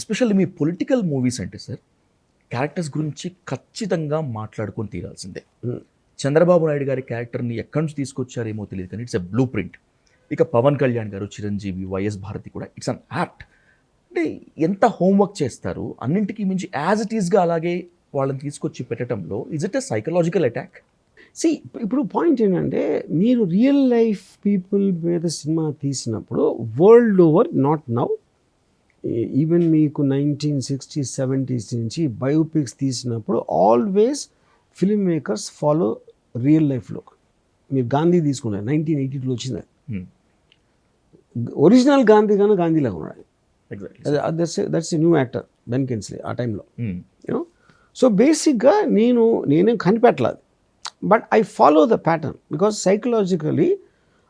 Especially మీ political movies అంటే sir characters గురించి ఖచ్చితంగా మాట్లాడుకొని తీరాల్సిందే. చంద్రబాబు నాయుడు గారి క్యారెక్టర్ని ఎక్కడి నుంచి తీసుకొచ్చారేమో తెలియదు కానీ ఇట్స్ ఎ బ్లూ ప్రింట్ ఇక పవన్ కళ్యాణ్ గారు చిరంజీవి వైఎస్ భారతి కూడా ఇట్స్ అన్ యాక్ట్ అంటే ఎంత హోంవర్క్ చేస్తారు అన్నింటికి మించి యాజ్ ఇట్ ఈస్గా అలాగే వాళ్ళని తీసుకొచ్చి పెట్టడంలో is it a psychological attack see ఇప్పుడు పాయింట్ ఏంటంటే మీరు రియల్ లైఫ్ పీపుల్ మీద సినిమా తీసినప్పుడు world over not now even మీకు నైన్టీన్ సిక్స్టీ సెవెంటీస్ నుంచి బయోపిక్స్ తీసినప్పుడు always film makers follow real లైఫ్లో మీరు గాంధీ తీసుకున్నారు నైన్టీన్ ఎయిటీ టూలో వచ్చింది ఒరిజినల్ గాంధీ కానీ గాంధీలాగా ఉన్నాడు exactly that's that's new actor Ben Kingsley ఆ టైంలో యూనో సో బేసిక్గా నేను నేనేం కనిపెట్టలేదు. But I follow the pattern because psychologically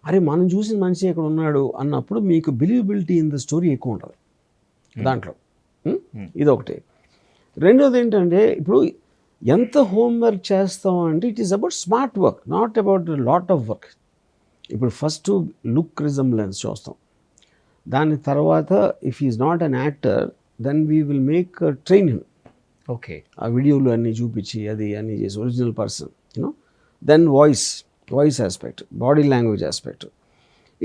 అరే మనం చూసిన మనిషి ఇక్కడ ఉన్నాడు అన్నప్పుడు మీకు బిలీవబిలిటీ ఇన్ ద స్టోరీ ఎక్కువ ఉంటుంది. దాంట్లో. Hmm? ఇది ఒకటి రెండోది ఏంటంటే ఇప్పుడు ఎంత హోంవర్క్ చేస్తాం అంటే it is about smart work not about lot of work ఇప్పుడు ఫస్ట్ లుక్ రిజంబ్లెన్స్ చూస్తాం. దాని తర్వాత if is not an actor then we will make train him okay ఆ వీడియోలు అన్నీ చూపించి అది అన్నీ చేసి original person you know then voice voice aspect body language aspect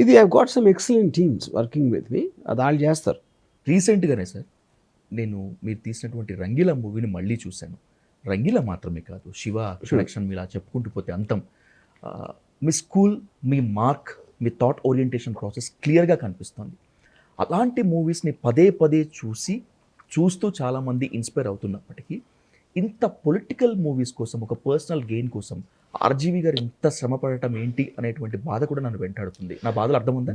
ఇది I got some excellent teams working with me అది వాళ్ళు చేస్తారు. రీసెంట్గానే సార్ నేను మీరు తీసినటువంటి రంగీల మూవీని మళ్ళీ చూశాను. రంగీల మాత్రమే కాదు శివ కనెక్షన్ ఇలా చెప్పుకుంటూ పోతే అంతం. మీ స్కూల్ మీ మార్క్ మీ థాట్ ఓరియంటేషన్ ప్రాసెస్ క్లియర్గా కనిపిస్తుంది. అలాంటి మూవీస్ని పదే పదే చూసి చూస్తూ చాలామంది ఇన్స్పైర్ అవుతున్నప్పటికీ ఇంత పొలిటికల్ మూవీస్ కోసం ఒక పర్సనల్ గెయిన్ కోసం ఆర్జీవి గారు ఇంత శ్రమ పడటం ఏంటి అనేటువంటి బాధ కూడా నన్ను వెంటాడుతుంది. నా బాధలు అర్థం ఉందా?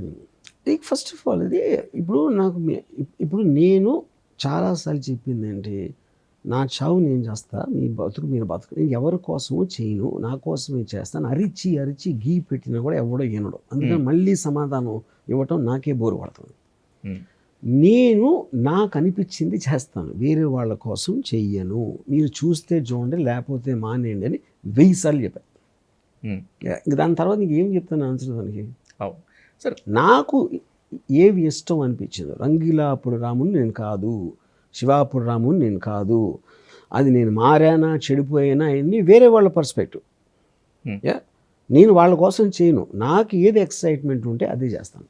ఫస్ట్ ఆఫ్ ఆల్ ఇది ఇప్పుడు నాకు ఇప్పుడు నేను చాలాసార్లు చెప్పింది ఏంటి నా చావు నేను చేస్తా మీ బతుకు మీరు బతుకు నేను ఎవరి కోసమో చేయను నా కోసమే చేస్తాను అరిచి అరిచి గీ పెట్టినా కూడా ఎవడో వినడు అందుకని మళ్ళీ సమాధానం ఇవ్వటం నాకే బోరు పడుతుంది నేను నాకు అనిపించింది చేస్తాను వేరే వాళ్ళ కోసం చెయ్యను మీరు చూస్తే చూడండి లేకపోతే మానేయండి అని వెయ్యి సార్లు చెప్పాను ఇంక దాని తర్వాత ఇంకేం చెప్తాను ఆన్సర్ దానికి? అవును సార్ నాకు ఏవి ఇష్టం అనిపించింది రంగిలాపుడు రాముని నేను కాదు శివాపుడు రాముని నేను కాదు అది నేను మారానా చెడిపోయినా అన్నీ వేరే వాళ్ళ పర్స్పెక్టివ్ Hmm. యా నేను వాళ్ళ కోసం చేయను. నాకు ఏది ఎక్సైట్మెంట్ ఉంటే అదే చేస్తాను.